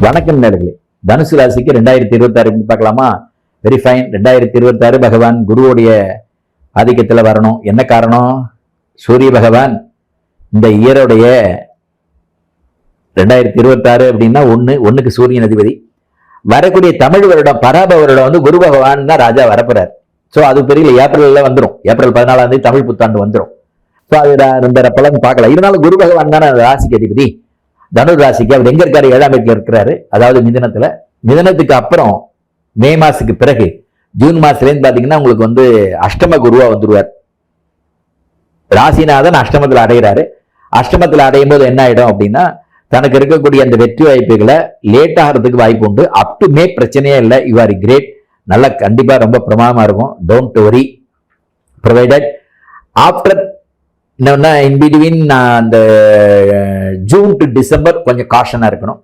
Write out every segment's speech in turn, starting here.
வணக்கம் நேர்களே. தனுசு ராசிக்கு ரெண்டாயிரத்தி இருபத்தாறு எப்படி பார்க்கலாமா? வெரி ஃபைன் ரெண்டாயிரத்தி இருபத்தாறு பகவான் குருவுடைய ஆதிக்கத்தில் வரணும். என்ன காரணம்? சூரிய பகவான் இந்த இயருடைய ரெண்டாயிரத்தி இருபத்தாறு அப்படின்னா ஒன்று ஒன்றுக்கு சூரியன் அதிபதி. வரக்கூடிய தமிழ் வருடம் பராப வருடம் வந்து குரு பகவான் தான் ராஜா வரப்போறார். ஸோ அது பெரிய ஏப்ரல்ல வந்துடும் ஏப்ரல் பதினாலாம் தேதி தமிழ் புத்தாண்டு வந்துடும் ஸோ அது ர- இந்த பலன் பார்க்கலாம். இதனால குரு பகவான் தானே ராசிக்கு அதிபதி. தனுர் ராசிக்கு அவர் எங்க இருக்காரு? ஏழாம் வீட்டில் இருக்கிறாரு. அதாவது மிதனத்துல. மிதனத்துக்கு அப்புறம் மே மாசத்துக்கு பிறகு ஜூன் மாசத்துல இருந்து உங்களுக்கு வந்து அஷ்டம குருவா வந்துருவார். ராசிநாதன் அஷ்டமத்துல அடைகிறாரு அஷ்டமத்துல அடையும் போது என்ன ஆயிடும் அப்படின்னா தனக்கு இருக்கக்கூடிய அந்த வெற்றி வாய்ப்புகளை லேட் ஆகிறதுக்கு வாய்ப்பு உண்டு. அப் டு மே பிரச்சனையே இல்லை. யூ ஆர் கிரேட் நல்லா கண்டிப்பா ரொம்ப பிரமாதமா இருக்கும். Don't worry provided after இன்னொன்னா in between நான் அந்த ஜூன் டு டிசம்பர் கொஞ்சம் காஷனாக இருக்கணும்.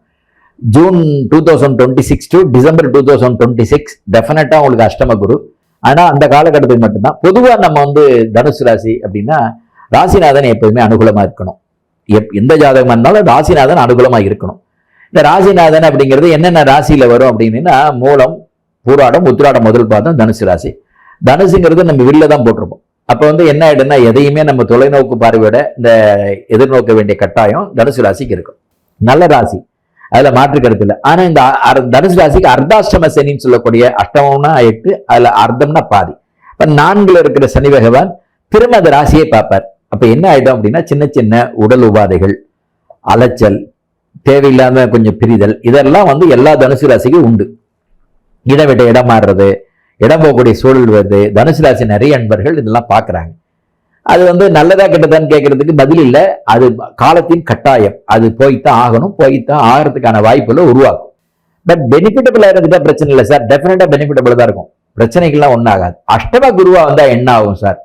June two thousand twenty six to December two thousand twenty six டெஃபினட்டாக உங்களுக்கு அஷ்டம குரு. ஆனால் அந்த காலகட்டத்துக்கு மட்டும்தான். பொதுவாக நம்ம வந்து தனுசு ராசி அப்படின்னா ராசிநாதன் எப்போதுமே அனுகூலமாக இருக்கணும். எப் எந்த ஜாதகமாக இருந்தாலும் ராசிநாதன் அனுகூலமாக இருக்கணும். இந்த ராசிநாதன் அப்படிங்கிறது என்னென்ன ராசியில் வரும் அப்படின்னா மூலம் பூராடம் உத்திராடம் முதல் பாதம் தனுசு ராசி. தனுசுங்கிறது நம்ம வில்ல தான் போட்டிருப்போம். அப்போ வந்து என்ன ஆயிடும்னா எதையுமே நம்ம தொலைநோக்கு பார்வையோட இந்த எதிர்நோக்க வேண்டிய கட்டாயம் தனுசு ராசிக்கு இருக்கும். நல்ல ராசி. அதுல மாற்று கருத்து இல்லை. ஆனா இந்த தனுசு ராசிக்கு அர்த்தாஷ்டம சனின்னு சொல்லக்கூடிய அஷ்டமம்னா எட்டு அதுல அர்த்தம்னா பாதி. இப்ப நான்குல இருக்கிற சனி பகவான் திரும்ப அந்த ராசியை பார்ப்பார். அப்ப என்ன ஆயிடும் அப்படின்னா சின்ன சின்ன உடல் உபாதைகள் அலைச்சல் தேவையில்லாம கொஞ்சம் பிரிதல் இதெல்லாம் வந்து எல்லா தனுசு ராசிக்கும் உண்டு. இடம் விட்ட இடம் மாறுறது இடம் போகக்கூடிய சூழல் வருது. தனுசு ராசி நிறைய அன்பர்கள் இதெல்லாம் பார்க்கறாங்க. அது வந்து நல்லதா கெட்டதான்னு கேட்கறதுக்கு பதில் இல்லை. அது காலத்தின் கட்டாயம். அது போய்த்தான் ஆகணும். போய்த்தான் ஆகிறதுக்கான வாய்ப்புகளை உருவாக்கும். பட் பெனிஃபிட்டபிளா இருந்துட்டா பிரச்சனை இல்லை சார் டெஃபினட்டா பெனிஃபிட்டபிள் தான் இருக்கும். பிரச்சனைகள்லாம் ஒன்றும் ஆகாது. அஷ்டம குருவா வந்தா என்ன ஆகும் சார்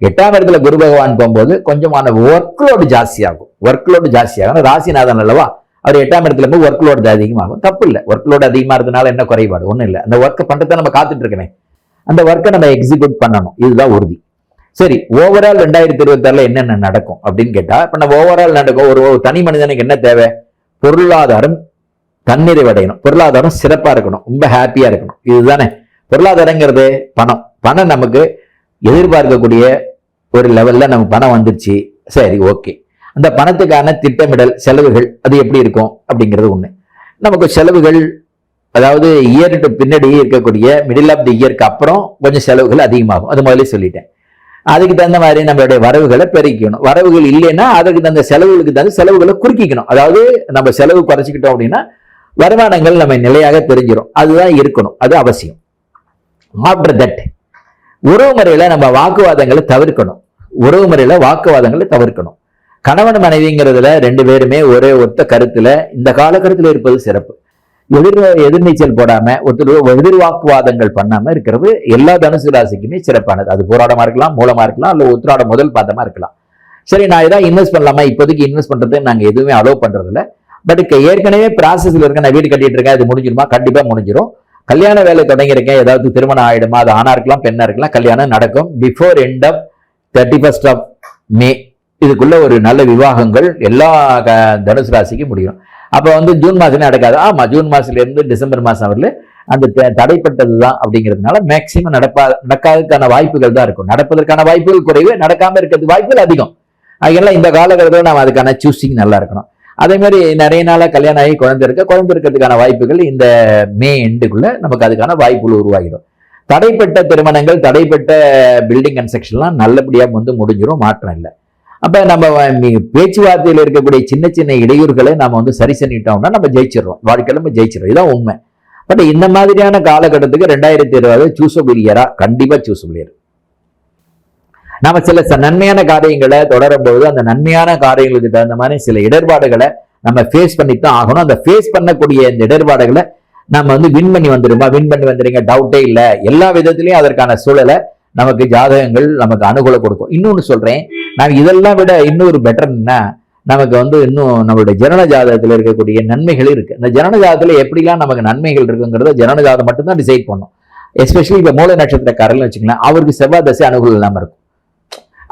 எட்டாம் இடத்துல குரு பகவான் போகும்போது கொஞ்சமான ஒர்க் லோடு ஜாஸ்தியாகும். ஒர்க் லோடு ஜாஸ்தியாகும் ராசிநாதன் அல்லவா? அவர் எட்டாம் இடத்துல போய் ஒர்க் லோடு அதிகமாகும். தப்பு இல்லை. ஒர்க் லோடு அதிகமா இருந்தனால என்ன குறைபாடு? ஒன்றும் இல்லை. அந்த ஒர்க்கை பண்ணுறதை நம்ம காத்துட்டு இருக்கமே. அந்த ஒர்க்கை நம்ம எக்ஸிக்யூட் பண்ணணும். இதுதான் உறுதி. சரி ஓவரால் ரெண்டாயிரத்தி இருபத்தாறுல என்னென்ன நடக்கும் அப்படின்னு கேட்டா இப்ப நம்ம ஓவரால் நடக்கும். ஒரு ஒரு தனி மனிதனுக்கு என்ன தேவை? பொருளாதாரம் தன்னிறைவடையணும். பொருளாதாரம் சிறப்பா இருக்கணும். ரொம்ப ஹாப்பியா இருக்கணும். இதுதானே. பொருளாதாரங்கிறது பணம். பணம் நமக்கு எதிர்பார்க்கக்கூடிய ஒரு லெவல்ல நமக்கு பணம் வந்துருச்சு. சரி ஓகே அந்த பணத்துக்கான திட்டமிடல் செலவுகள் அது எப்படி இருக்கும் அப்படிங்கிறது ஒண்ணு. நமக்கு செலவுகள் அதாவது இயர் பின்னாடி இருக்கக்கூடிய மிடில் ஆஃப் தி இயர்க்கு அப்புறம் கொஞ்சம் செலவுகள் அதிகமாகும். அது முதல்ல சொல்லிட்டேன். அதுக்கு தகுந்த மாதிரி நம்மளுடைய வரவுகளை பெருக்கிக்கணும். வரவுகள் இல்லைன்னா அதுக்கு தகுந்த செலவுகளுக்கு தகுந்த செலவுகளை குறுக்கிக்கணும். அதாவது நம்ம செலவு குறைச்சிக்கிட்டோம் அப்படின்னா வருமானங்கள் நம்ம நிலையாக தெரிஞ்சிடும் அதுதான் இருக்கணும். அது அவசியம். ஆஃப்டர் தட் உறவு முறையில் நம்ம வாக்குவாதங்களை தவிர்க்கணும். உறவு முறையில் வாக்குவாதங்களை தவிர்க்கணும். கணவன் மனைவிங்கிறதுல ரெண்டு பேருமே ஒரே ஒத்த கருத்தில் இந்த காலகட்டத்தில் இருப்பது சிறப்பு. எதிர் எதிர்நீச்சல் போடாம ஒருத்தர் எதிர்வாக்குவாதங்கள் பண்ணாம இருக்கிறது. எல்லா தனுசு ராசிக்குமே சிறப்பானது. அது போராடமா இருக்கலாம் மூலமா இருக்கலாம் இல்ல உத்திராட முதல் பாதமா இருக்கலாம். சரி நான் ஏதாவது இன்வெஸ்ட் பண்ணலாமா? இப்போதைக்கு இன்வெஸ்ட் பண்றது நாங்க எதுவுமே அலோவ் பண்றது இல்ல பட் ஏற்கனவே ப்ராசஸ்ல இருக்க நான் வீடு கட்டிட்டு இருக்கேன். அது முடிஞ்சிருமா? கண்டிப்பா முடிஞ்சிடும் கல்யாண வேலை தொடங்கியிருக்கேன் ஏதாவது திருமணம் ஆயிடுமா? அது ஆணா இருக்கலாம் பெண்ணா இருக்கலாம். கல்யாணம் நடக்கும். Before end of thirty first of May இதுக்குள்ள ஒரு நல்ல விவாகங்கள் எல்லா தனுசு ராசிக்கும் முடியும். அப்போ வந்து ஜூன் மாதமே நடக்காது. ஆமாம் ஜூன் மாதத்துலேருந்து டிசம்பர் மாதம் வரல அந்த த- தடைப்பட்டது தான் அப்படிங்கிறதுனால மேக்சிமம் நடப்பா நடக்காததுக்கான வாய்ப்புகள் தான் இருக்கும். நடப்பதற்கான வாய்ப்புகள் குறைவு நடக்காமல் இருக்கிறதுக்கு வாய்ப்புகள் அதிகம். அதனால இந்த காலகட்டத்தில் நம்ம அதுக்கான சூஸிங் நல்லா இருக்கணும். அதே மாதிரி நிறைய நாளாக கல்யாணம் ஆகி குழந்தை இருக்க குழந்தை இருக்கிறதுக்கான வாய்ப்புகள் இந்த மே எண்டுக்குள்ளே நமக்கு அதுக்கான வாய்ப்புகள் உருவாகிடும். தடைப்பட்ட திருமணங்கள் தடைப்பட்ட பில்டிங் கன்ஸ்ட்ரக்ஷன்லாம் நல்லபடியாக வந்து முடிஞ்சிடும் மாற்றம் இல்லை. அப்ப நம்ம பேச்சுவார்த்தையில் இருக்கக்கூடிய சின்ன சின்ன இடையூறுகளை நாம வந்து சரி செஞ்சிட்டோம்னா நம்ம ஜெயிச்சிடறோம். வாழ்க்கையில நம்ம ஜெயிச்சிடறோம். இதான் உண்மை. பட் இந்த மாதிரியான காலகட்டத்துக்கு ரெண்டாயிரத்தி இருபது சூசபிள் இயரா கண்டிப்பா சூசபிள் இயர் நாம சில ச- நன்மையான காரியங்களை தொடரும் அந்த நன்மையான காரியங்களுக்கு தகுந்த மாதிரி சில இடர்பாடுகளை நம்ம ஃபேஸ் பண்ணித்தான் தான் ஆகணும். அந்த ஃபேஸ் பண்ணக்கூடிய இந்த இடர்பாடுகளை நம்ம வந்து வின் பண்ணி வந்துருமா? வின் பண்ணி வந்துருங்க. டவுட்டே இல்லை. எல்லா விதத்திலையும் அதற்கான சூழலை நமக்கு ஜாதகங்கள் நமக்கு அனுகூலம் கொடுக்கும். இன்னொன்று சொல்கிறேன் நான் இதெல்லாம் விட இன்னொரு பெட்டர்னா நமக்கு வந்து இன்னும் நம்மளுடைய ஜனன ஜாதகத்தில் இருக்கக்கூடிய நன்மைகள் இருக்குது இந்த ஜனன ஜாதகத்தில் எப்படிலாம் நமக்கு நன்மைகள் இருக்குங்கிறத ஜனன ஜாதகம் மட்டும்தான் டிசைட் பண்ணும். எஸ்பெஷலி இப்போ மூல நட்சத்திரக்காரர்கள் வச்சுக்கலாம் அவருக்கு செவ்வாய் தசை அனுகூலம் இல்லாமல் இருக்கும்.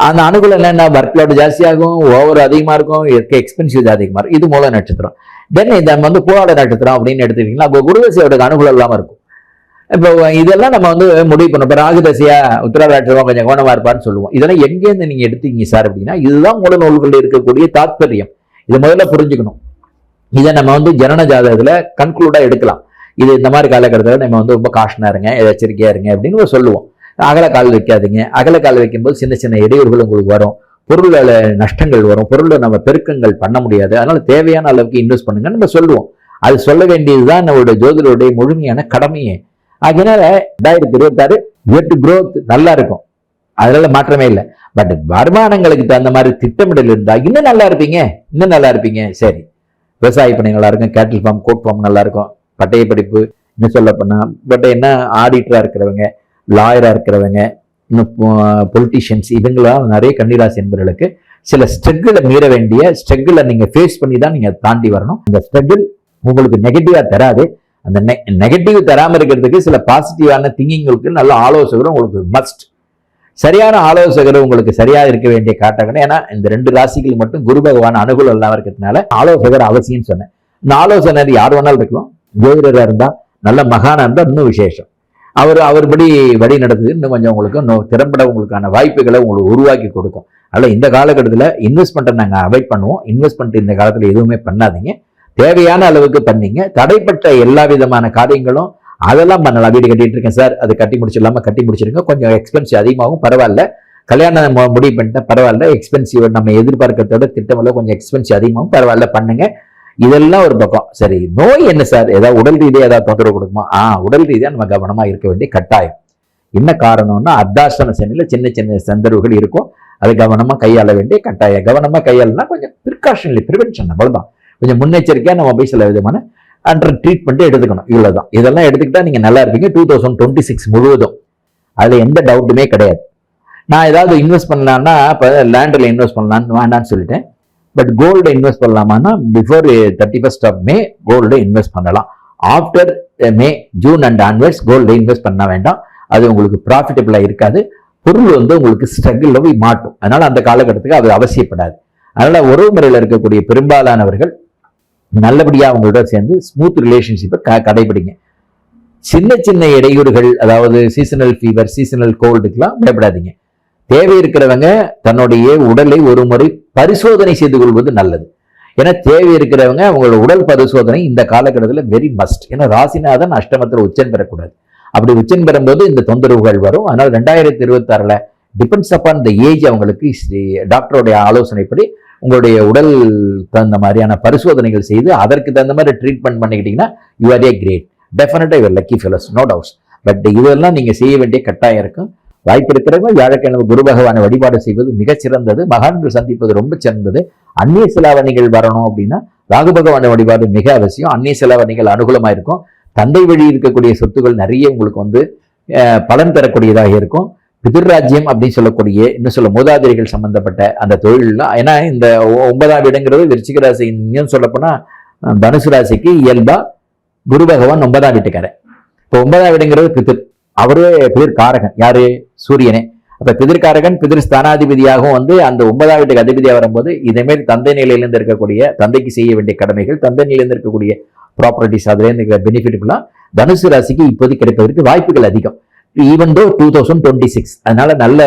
அந்த அனுகூலம் என்னன்னா ஒர்க் லோடு ஜாஸ்தியாகும் ஓவர் அதிகமாக இருக்கும் இருக்க எக்ஸ்பென்சிவ் அதிகமாக இருக்கும். இது மூல நட்சத்திரம். தென் இந்த வந்து போராட நட்சத்திரம் அப்படின்னு எடுத்துக்கிட்டிங்கன்னா அப்போ குருதசையோட அனுகூலம் இல்லாமல் இருக்கும். இப்போ இதெல்லாம் நம்ம வந்து முடிவு பண்ணோம் இப்போ ராகுதசியா உத்தரவாட்சமா கொஞ்சம் கவனமா இருப்பான்னு சொல்லுவோம். இதெல்லாம் எங்கேருந்து நீங்க எடுத்தீங்க சார் அப்படின்னா இதுதான் மூல நூல்களில் இருக்கக்கூடிய தாத்பரியம். இதை முதல்ல புரிஞ்சுக்கணும். இதை நம்ம வந்து ஜனன ஜாதகத்துல கன்க்ளூடா எடுக்கலாம். இது இந்த மாதிரி காலகட்டத்தில் நம்ம வந்து ரொம்ப காஷனா இருங்க எச்சரிக்கையா இருங்க அப்படின்னு சொல்லுவோம். அகல கால் வைக்காதீங்க. அகல கால் வைக்கும்போது சின்ன சின்ன இடையூறுகள் உங்களுக்கு வரும். பொருள்ல நஷ்டங்கள் வரும். பொருளை நம்ம பெருக்கங்கள் பண்ண முடியாது. அதனால தேவையான அளவுக்கு இன்வெஸ்ட் பண்ணுங்கன்னு நம்ம சொல்லுவோம். அது சொல்ல வேண்டியதுதான் நம்மளுடைய ஜோதிடருடைய முழுமையான கடமையே. அதனால ரெண்டாயிரத்தி இருபத்தாறு எட்டு குரோத் நல்லா இருக்கும் அதனால மாற்றமே இல்லை. பட் வருமானங்களுக்கு தகுந்த மாதிரி திட்டமிடல் இருந்தா இன்னும் நல்லா இருப்பீங்க. இன்னும் நல்லா இருப்பீங்க. சரி. விவசாய பண்ணி நல்லா இருக்கும் கேட்டில் ஃபார்ம் கோட் ஃபார்ம் நல்லா இருக்கும் பட்டய படிப்பு இன்னும் சொல்ல போனா பட் என்ன ஆடிட்டரா இருக்கிறவங்க லாயரா இருக்கிறவங்க இன்னும் பொலிட்டிஷியன்ஸ் இவங்களாம் நிறைய கன்னிராசி என்பவர்களுக்கு சில ஸ்ட்ரகிளை மீற வேண்டிய ஸ்ட்ரகிளை நீங்கள் ஃபேஸ் பண்ணி தான் நீங்கள் தாண்டி வரணும். அந்த ஸ்ட்ரகிள் உங்களுக்கு நெகட்டிவாக தராது. அந்த நெகட்டிவ் தராமல் இருக்கிறதுக்கு சில பாசிட்டிவான திங்கிங்களுக்கு நல்ல ஆலோசகரும் உங்களுக்கு மஸ்ட் சரியான ஆலோசகர் உங்களுக்கு சரியாக இருக்க வேண்டிய காட்டகணும். ஏன்னா இந்த ரெண்டு ராசிகள் மட்டும் குரு பகவான் அனுகூலம் இல்லாம இருக்கிறதுனால ஆலோசகர் அவசியம் சொன்னேன். இந்த ஆலோசனர் யார் வேணாலும் இருக்கலாம். ஜோதிடராக இருந்தால் நல்ல மகானாக இருந்தால் இன்னும் விசேஷம். அவர் அவர்படி வழி நடத்துது. இன்னும் கொஞ்சம் உங்களுக்கு இன்னும் திறம்பட உங்களுக்கான வாய்ப்புகளை உங்களுக்கு உருவாக்கி கொடுக்கும். அதனால இந்த காலகட்டத்தில் இன்வெஸ்ட்மெண்ட்டை நாங்கள் அவாய்ட் பண்ணுவோம். இன்வெஸ்ட்மெண்ட் இந்த காலத்தில் எதுவுமே பண்ணாதீங்க. தேவையான அளவுக்கு பண்ணீங்க. தடைப்பட்ட எல்லா விதமான காரியங்களும் அதெல்லாம் பண்ணலாம். வீடு கட்டிட்டு இருக்கேன் சார். அது கட்டி முடிச்சிடலாம? கட்டி முடிச்சிருங்க. கொஞ்சம் எக்ஸ்பென்சிவ் அதிகமாகும். பரவாயில்ல. கல்யாணம் முடிவு பண்ணிட்டேன். பரவாயில்ல. எக்ஸ்பென்சிவ் நம்ம எதிர்பார்க்கறதோட திட்டமெல்லாம் கொஞ்சம் எக்ஸ்பென்சிவ் அதிகமாகும். பரவாயில்ல பண்ணுங்க. இதெல்லாம் ஒரு பக்கம். சரி நோய் என்ன சார்? ஏதாவது உடல் ரீதியாக ஏதாவது தொந்தரவு கொடுக்குமா? ஆ உடல் ரீதியாக நம்ம கவனமாக இருக்க வேண்டிய கட்டாயம். என்ன காரணம்னா அர்த்தாஷ்டம சனியில் சின்ன சின்ன சந்தர்வுகள் இருக்கும். அது கவனமாக கையாள வேண்டிய கட்டாயம். கவனமாக கையாளனா கொஞ்சம் ப்ரிகாஷன்லி ப்ரிவென்ஷன் அவ்வளோதான் கொஞ்சம் முன்னெச்சரிக்கையாக நம்ம போய் சில விதமான அண்டர் ட்ரீட்மெண்ட்டு எடுத்துக்கணும். இவ்வளோ தான் இதெல்லாம் எடுத்துக்கிட்டால் நீங்கள் நல்லா இருப்பீங்க. டூ தௌசண்ட் டுவெண்ட்டி சிக்ஸ் முழுவதும். அதில் எந்த டவுட்டுமே கிடையாது. நான் ஏதாவது இன்வெஸ்ட் பண்ணலான்னா இப்போ லேண்டில் இன்வெஸ்ட் பண்ணலான்னு வேண்டாம்னு சொல்லிட்டேன். But gold invest பண்ணலாமான்னா before thirty first of May gold invest பண்ணலாம். After May June and onwards gold invest பண்ண வேண்டாம். அது உங்களுக்கு ப்ராஃபிட்டபிளாக இருக்காது. பொருள் வந்து உங்களுக்கு ஸ்ட்ரகிளில் போய் மாட்டும். அதனால் அந்த காலகட்டத்துக்கு அது அவசியப்படாது. அதனால் உறவு முறையில் இருக்கக்கூடிய பெரும்பாலானவர்கள் நல்லபடியாக அவங்களோட சேர்ந்து ஸ்மூத் ரிலேஷன்ஷிப்பை க கடைபிடிங்க. சின்ன சின்ன இடையூறுகள் அதாவது சீசனல் ஃபீவர் சீசனல் கோல்டுக்கெல்லாம் பயப்படாதீங்க. தேவை இருக்கிறவங்க தன்னுடைய உடலை ஒரு முறை பரிசோதனை செய்து கொள்வது நல்லது. ஏன்னா தேவை இருக்கிறவங்க அவங்களோட உடல் பரிசோதனை இந்த காலகட்டத்தில் வெரி மஸ்ட் ஏன்னா ராசிநாதன் அஷ்டமத்தில் உச்சம் பெறக்கூடாது. அப்படி உச்சம் பெறும்போது இந்த தொந்தரவுகள் வரும். அதனால் ரெண்டாயிரத்தி இருபத்தாறில் டிபெண்ட்ஸ் அப்பான் த ஏஜ் அவங்களுக்கு டாக்டருடைய ஆலோசனைப்படி உங்களுடைய உடல் தகுந்த மாதிரியான பரிசோதனைகள் செய்து அதற்கு தகுந்த மாதிரி ட்ரீட்மெண்ட் பண்ணிக்கிட்டீங்கன்னா யூ ஆர் ஏ கிரேட் டெஃபினட்டாக your lucky fellows no doubts but இதெல்லாம் நீங்கள் செய்ய வேண்டிய கட்டாயம் இருக்கும். வாய்ப்பு இருக்கிறவங்க வியாழக்கிழமை குரு பகவானை வழிபாடு செய்வது மிகச்சிறந்தது மகான்கள் சந்திப்பது ரொம்ப சிறந்தது. அந்நிய செலாவணிகள் வரணும் அப்படின்னா ராகு பகவானை வழிபாடு மிக அவசியம். அந்நிய செலாவணிகள் அனுகூலமாக இருக்கும். தந்தை வழி இருக்கக்கூடிய சொத்துக்கள் நிறைய உங்களுக்கு வந்து பலன் தரக்கூடியதாக இருக்கும். பிதிர்ராஜ்யம் அப்படின்னு சொல்லக்கூடிய இன்னும் சொல்ல மூதாதிரிகள் சம்பந்தப்பட்ட அந்த தொழில்லாம் ஏன்னா இந்த ஒ- ஒன்பதாம் வீடுங்கிறது விருச்சிக ராசி இன்னும் சொல்லப்போனா தனுசு ராசிக்கு இயல்பா குரு பகவான் ஒன்பதாம் வீட்டுக்காரன் இப்போ ஒன்பதாம் வீடுங்கிறது பிதிர். அவரே பிதிர் காரகன் யாரு? சூரியனே. அப்ப பிதிர்காரகன் பிதிர் ஸ்தானாதிபதியாகவும் வந்து அந்த ஒன்பதாம் வீட்டுக்கு அதிபதியாக வரும்போது இதேமாரி தந்தை நிலையிலிருந்து இருக்கக்கூடிய தந்தைக்கு செய்ய வேண்டிய கடமைகள் தந்தை நிலையிலேருந்து இருக்கக்கூடிய ப்ராப்பர்ட்டிஸ் அதுலேருந்து பெனிஃபிட் பெனிஃபிட்லாம் தனுசு ராசிக்கு இப்போது கிடைப்பதற்கு வாய்ப்புகள் அதிகம். Even though two thousand twenty six அதனால நல்ல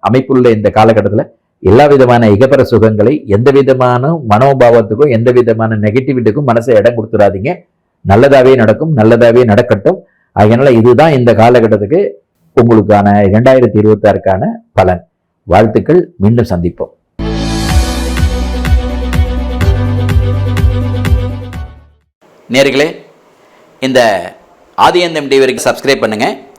அமைப்புள்ள இந்த காலகட்டத்தில் எல்லா விதமான இகப்பர சுகங்களை எந்த விதமான மனோபாவத்துக்கும் எந்த விதமான நெகட்டிவிட்டிக்கும் மனசை இடம் கொடுத்துடாதீங்க நல்லதாகவே நடக்கும் நல்லதாகவே நடக்கட்டும். அதனால இதுதான் இந்த காலகட்டத்துக்கு உங்களுக்கான இரண்டாயிரத்தி இருபத்தாறுக்கான பலன். வாழ்த்துக்கள் மீண்டும் சந்திப்போம். நேர்களே இந்த ஆதியந்தம் டிவிக்கு சப்ஸ்கிரைப் பண்ணுங்கள்